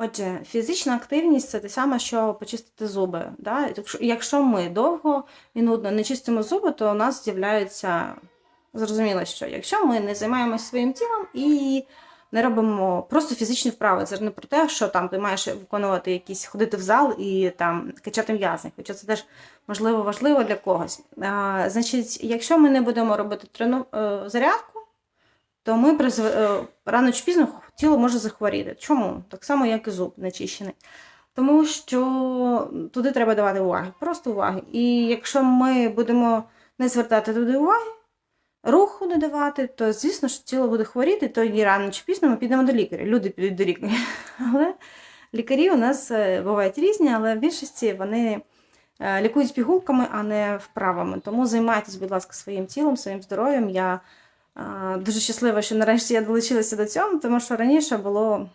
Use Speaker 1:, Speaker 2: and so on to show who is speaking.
Speaker 1: Отже, фізична активність це те саме, що почистити зуби. Да? Якщо- ми довго і нудно не чистимо зуби, то у нас з'являються зрозуміло, що якщо ми не займаємося своїм тілом і не робимо просто фізичні вправи, це не про те, що там ти маєш виконувати якісь ходити в зал і там качати м'язи, хоча це теж можливо важливо для когось. А, значить, якщо ми не будемо робити трену... е, зарядку, то ми призв... е, рано чи пізно тіло може захворіти. Чому? Так само, як і зуб нечищений. Тому що туди треба давати уваги, просто уваги. І якщо ми будемо не звертати туди уваги, руху не давати, то звісно, що тіло буде хворіти, то і рано чи пізно ми підемо до лікаря. Люди підуть до лікаря. Але лікарі у нас е, бувають різні, але в більшості вони е, лікують пігулками, а не вправами. Тому займайтесь, будь ласка, своїм тілом, своїм здоров'ям. Я дуже щаслива, що нарешті я долучилася до цього, тому що раніше було